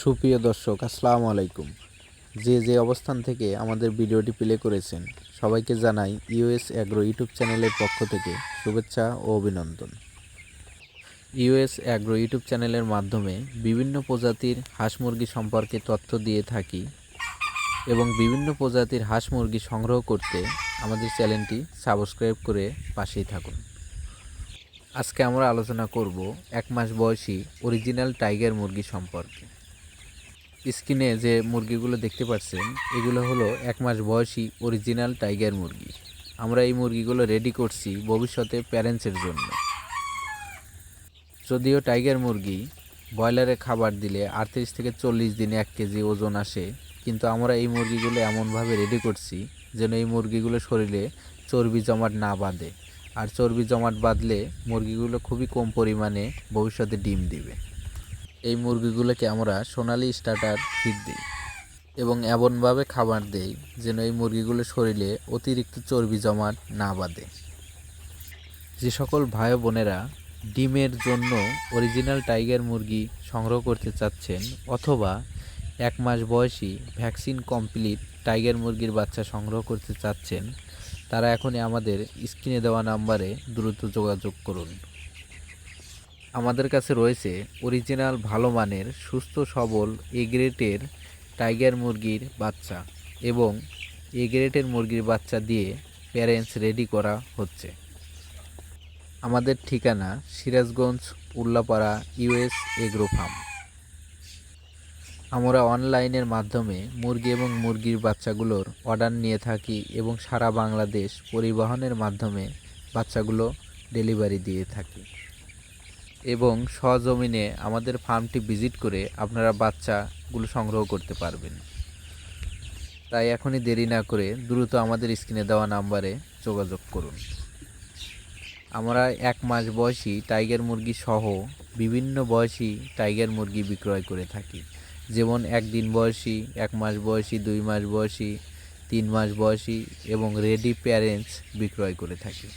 সুপ্রিয় দর্শক, আসসালামু আলাইকুম। যে যে অবস্থান থেকে আমাদের ভিডিওটি প্লে করেছেন, সবাইকে জানাই ইউএস অ্যাগ্রো ইউটিউব চ্যানেলের পক্ষ থেকে শুভেচ্ছা ও অভিনন্দন। ইউএস অ্যাগ্রো ইউটিউব চ্যানেলের মাধ্যমে বিভিন্ন প্রজাতির হাঁস মুরগি সম্পর্কে তথ্য দিয়ে থাকি এবং বিভিন্ন প্রজাতির হাঁস মুরগি সংগ্রহ করতে আমাদের চ্যানেলটি সাবস্ক্রাইব করে পাশেই থাকুন। আজকে আমরা আলোচনা করব এক মাস বয়সী অরিজিনাল টাইগার মুরগি সম্পর্কে। স্ক্রিনে যে মুরগিগুলো দেখতে পাচ্ছেন, এগুলো হলো এক মাস বয়সী অরিজিনাল টাইগার মুরগি। আমরা এই মুরগিগুলো রেডি করছি ভবিষ্যতে প্যারেন্টসের জন্য। যদিও টাইগার মুরগি ব্রয়লারে খাবার দিলে আটত্রিশ থেকে চল্লিশ দিনে এক কেজি ওজন আসে, কিন্তু আমরা এই মুরগিগুলো এমনভাবে রেডি করছি যেন এই মুরগিগুলো শরীরে চর্বি জমাট না বাঁধে। আর চর্বি জমাট বাঁধলে মুরগিগুলো খুবই কম পরিমাণে ভবিষ্যতে ডিম দিবে। এই মুরগিগুলোকে আমরা সোনালি স্টার্টার ফিড দিই এবং এমনভাবে খাবার দেই যেন এই মুরগিগুলো শরীরে অতিরিক্ত চর্বি জমাট না বাঁধে। যে সকল ভাই বোনেরা ডিমের জন্য অরিজিনাল টাইগার মুরগি সংগ্রহ করতে চাচ্ছেন অথবা এক মাস বয়সী ভ্যাকসিন কমপ্লিট টাইগার মুরগির বাচ্চা সংগ্রহ করতে চাচ্ছেন, তারা এখনই আমাদের স্ক্রিনে দেওয়া নাম্বারে দ্রুত যোগাযোগ করুন। আমাদের কাছে রয়েছে অরিজিনাল ভালো মানের, সুস্থ, সবল এগ্রেটের টাইগার মুরগির বাচ্চা এবং এগ্রেটের মুরগির বাচ্চা দিয়ে প্যারেন্টস রেডি করা হচ্ছে। আমাদের ঠিকানা Sirajganj, Ullapara US agro farm আমরা অনলাইনের মাধ্যমে মুরগি এবং মুরগির বাচ্চাগুলোর অর্ডার নিয়ে থাকি এবং সারা বাংলাদেশ পরিবহনের মাধ্যমে বাচ্চাগুলো ডেলিভারি দিয়ে থাকি। এবং সজমিনে আমাদের ফার্মটি ভিজিট করে আপনারা বাচ্চাগুলো সংগ্রহ করতে পারবেন। তাই এখনই দেরি না করে দ্রুত আমাদের স্ক্রিনে দেওয়া নাম্বারে যোগাযোগ করুন। আমরা এক মাস বয়সী টাইগার মুরগি সহ বিভিন্ন বয়সী টাইগার মুরগি বিক্রয় করে থাকি। যেমন একদিন বয়সী, এক মাস বয়সী, দুই মাস বয়সী, তিন মাস বয়সী এবং রেডি প্যারেন্টস বিক্রয় করে থাকি।